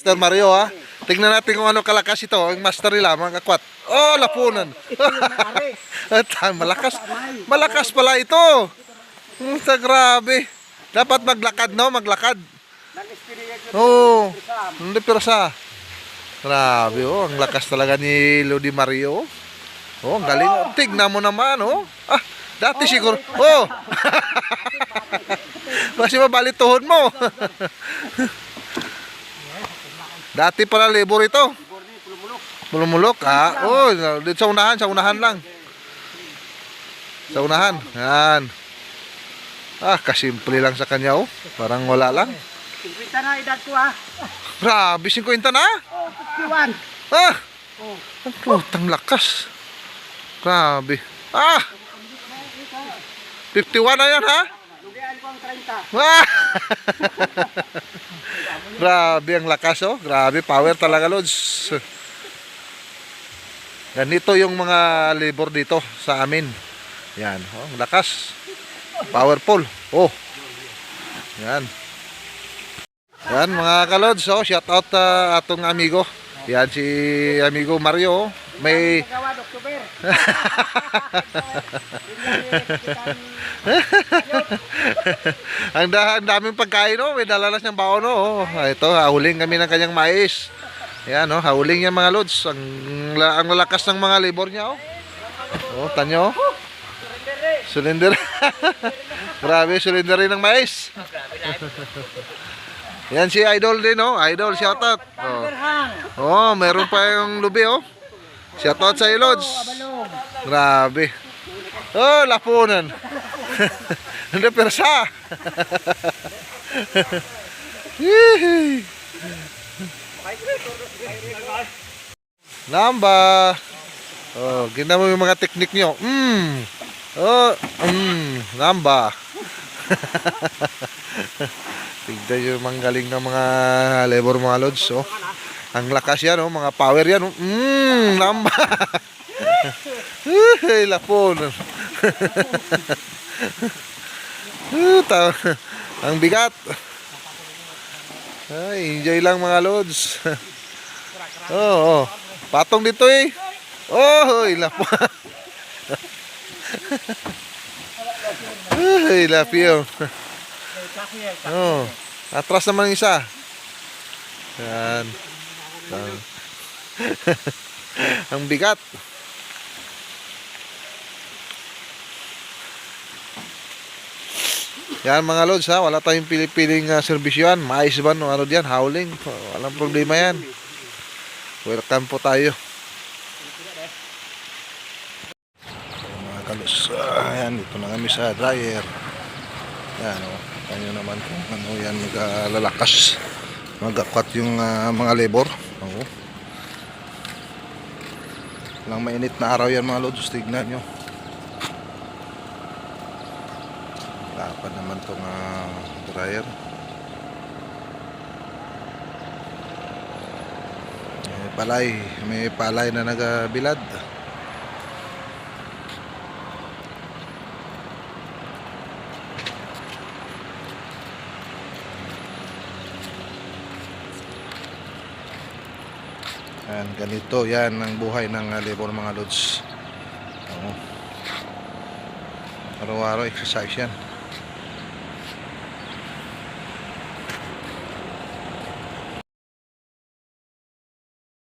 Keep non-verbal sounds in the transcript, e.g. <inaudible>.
Master Mario ha. Tingnan natin kung ano kalakas ito. Ang master nila, mga kakwat. Oh, lapunan. <laughs> Malakas. Malakas pala ito. Puta, grabe. Dapat maglakad, no? Maglakad. Oo. Oh, hindi pirsa. Grabe, oh. Ang lakas talaga ni Lodi Mario. Oh, ang galing. Oh, tignan mo naman, oh. Ah, dati siguro. Oh. <laughs> Kasi mabalit tuhod mo. <laughs> Dati pala labor ito. Pulumulok. Ah, oh, dito sa unahan, sa unahan lang. Sa unahan. Yan. Ah, kasimple lang sa kanya, oh. Parang wala lang. 50 na edad ko ha. Grabe, 50 na. Oh, 51. Ah! Ang putang lakas. Grabe. Ah! 51 na yan, ha? Ko ang 30. Ah! <laughs> Grabe ang lakas, oh. Grabe, power talaga, Lods. Ganito yung mga labor dito sa amin. Yan, oh, ang lakas. Powerful. Oh. Yan. Yan, mga kalods, oh, shout out uh, atong amigo. Yan si amigo Mario. oh. May Gawa, Oktober. <laughs> ang, da, ang daming pagkain, oh. May dalalas ng baon, oh. Ah, Ito, hahuling kami ng kanyang mais. Yan, oh. Hahuling yan, mga lods. Ang, ang lalakas ng mga labor niya, oh. Oh, tanyo, oh. Cylinder. <laughs> Grabe, cylinder rin ng mais. yan si Idol din, oh. Idol, shout out. Oh. Oh, meron pa yung lubi, oh. Shout out sa iyo, Lods. Grabe. Oh, lapunan. <laughs> Hindi persa. Namba. <laughs> Oh, gina mo yung mga teknik nyo. Mm. Oh, mm, namba. <laughs> Tignan yung mga galing ng mga labor mga lods, oh. Ang lakas yan, oh, mga power yan, oh. Mm, namba. <laughs> Ay, lapon. <laughs> Ang bigat. Ay, enjoy lang mga lods. <laughs> Oo, oh, patong dito eh. Oh, ay, lapo. Ay, lapyo. Oh, atras naman yung isa. Yan. Yan. <laughs> Ang bigat. Yan mga lods ha, wala tayong pili-piling uh, servisyoan, mais ba no, ano diyan, howling, walang problema yan. Welcome po tayo. Mga kalos, ayan, dito na kami sa dryer. Yan o, kanyo naman kung ano yan, naglalakas, magakwat yung ah, mga labor. Oo. Walang mainit na araw yan mga lods, tignan nyo. Dapat naman tong ah, dryer. May palay, may palay na nagabilad. Yan, ganito yan ang buhay ng uh, labor mga lods. Araw-araw exercise yan.